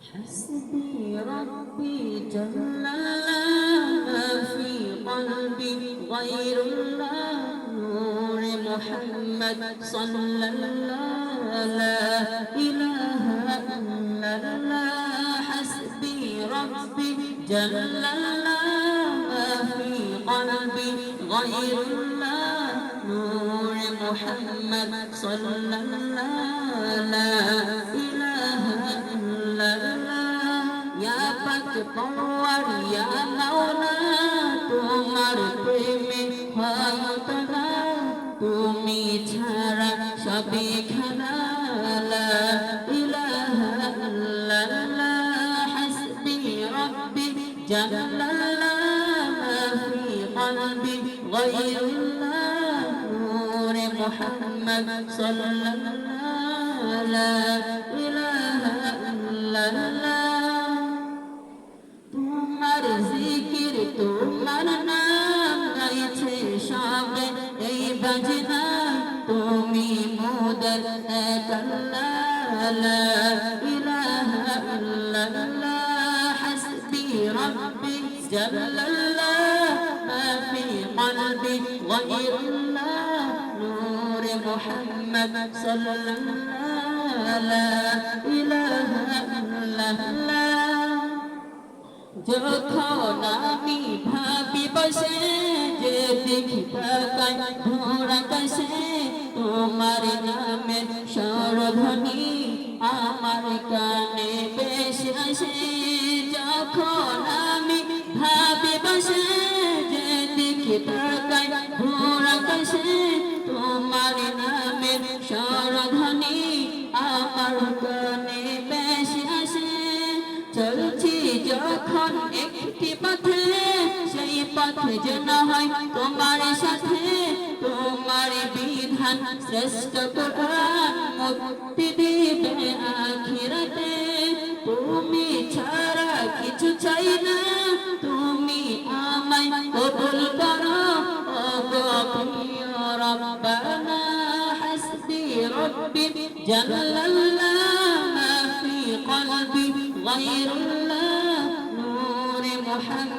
حسبي ربي جل ما في قلبي غير الله نور محمد صلى الله لا إله إلا الله حسبي ربي جل ما في قلبي غير الله نور محمد صلى الله لا إله ছাড়া সবে খালা ইলাহা ইল্লাল্লাহ হাসবি রব্বি জাল্লাল্লাহ তোমার নাম গাইছে সবে এই বাজনা মোদের এক আল্লাহ লা ইলাহা ইল্লাল্লাহ হাসবি রব্বি জাল্লাল্লাহ মা ফি قلبي غير الله نور محمد صلى الله لا إله إلا الله যখন আমি ভাবি বসে যে দেখি তাকাই ঘোড়া কাছে তোমার নামের স্বরধ্বনি আমার কানে বেশ আসে। যখন আমি বসে যে দেখি তাকাই কাছে তোমার নামের স্বরধ্বনি আমার কানে বেশ আসে। চলছি যখন একটি পথে পথে যেন হয় তোমার সাথে তোমার বিধান শ্রেষ্ঠ কোরআন মুক্তি দিবে আখিরাতে তুমি ছাড়া কিছু চাই না তুমি আমায় কবুল করো ও গো প্রিয় রব্বানা হাসবি রব্বি জাল্লাল্লাহ মা ফি قلبي غير الله نور محمد